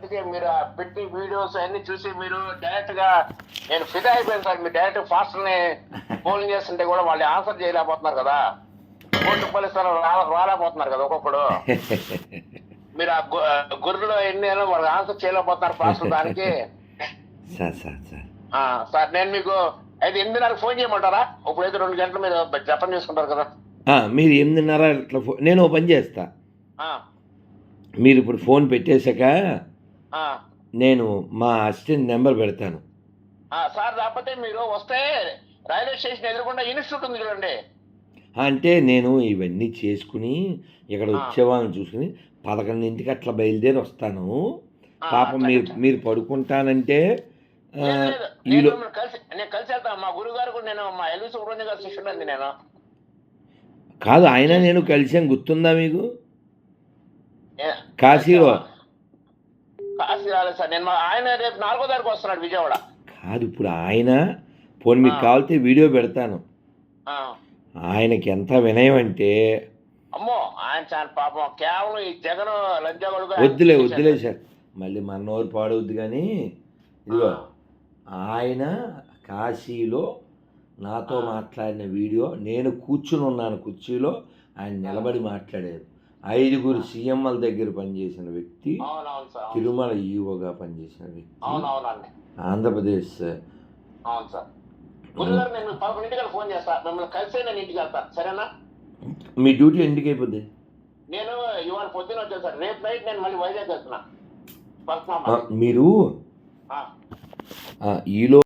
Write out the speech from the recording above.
అందుకే మీరు ఆ పెట్టి వీడియోస్ అన్ని చూసి మీరు డైరెక్ట్గా నేను ఫిదా అయిపోయాను సార్. మీరు డైరెక్ట్ ఫాస్ట్ని ఫోన్ చేస్తుంటే కూడా వాళ్ళు ఆన్సర్ చేయలేకపోతున్నారు కదా. కోర్టు పోలీసులు రాలేకపోతున్నారు కదా ఒక్కొక్కడు. మీరు ఆ గుర్రెలో ఎన్ని వాళ్ళు ఆన్సర్ చేయలేకపోతున్నారు ఫాస్ట్ దానికి. సార్ నేను మీకు అయితే ఎనిమిదిన్నరకు ఫోన్ చేయమంటారా? ఇప్పుడైతే రెండు గంటలు మీరు జపం చేసుకుంటారు కదా. మీరు ఎనిమిదిన్నర ఇట్లా నేను ఓ పని చేస్తా. మీరు ఇప్పుడు ఫోన్ పెట్టేశాక నేను మా అసిస్టెంట్ నెంబర్ పెడతాను. సార్ లేకపోతే మీరు వస్తే రైల్వే స్టేషన్ ఎదురుకుండా ఇన్స్టిట్యూట్ ఉంది చూడండి. అంటే నేను ఇవన్నీ చేసుకుని ఇక్కడ ఆ. వచ్చే వాళ్ళని చూసుకుని పదకొండింటికి అట్లా బయలుదేరి వస్తాను. పాపం మీరు. మీరు పడుకుంటానంటే ఈలో కలిసి నేను కలిసి వెళ్తాను మా నేను మా ఎల్వి సుబ్రహ్మణ్య గారి శిష్యుడు నేను. కాదు ఆయన నేను కలిసాం. గుర్తుందా మీకు? కాశీలో కాశీ రాలేదు సార్. నేను ఆయన రేపు నాలుగో తారీఖు వస్తున్నాడు విజయవాడ. కాదు ఇప్పుడు ఆయన పోనీ మీకు. కావాలితే వీడియో పెడతాను. ఆయనకి ఎంత వినయం అంటే అమ్మో ఆయన చాలా పాపం. కేవలం ఈ జగన్ లంజాగొడుగు వద్దులే వద్దులే సార్. మళ్ళీ మన నోరు పాడవద్దు కానీ ఇదిగో ఆయన కాశీలో నాతో. మాట్లాడిన వీడియో నేను కూర్చుని ఉన్నాను కుర్చీలో ఆయన నిలబడి మాట్లాడారు. ఐదుగురు సీఎంల దగ్గర పనిచేసిన వ్యక్తి. తిరుమల ఈవోగా పనిచేసిన వ్యక్తి ఆంధ్రప్రదేశ్ నేను ఫోన్ మిమ్మల్ని నేను ఇంటికి వెళ్తాను సరేనా? మీ డ్యూటీ ఎందుకు అయిపోద్ది? నేను ఇవాళ పొద్దున వచ్చాను సార్. రేపు నైట్ నేను మళ్ళీ వైజాగ్ వెళ్తున్నా. మీరు ఈలో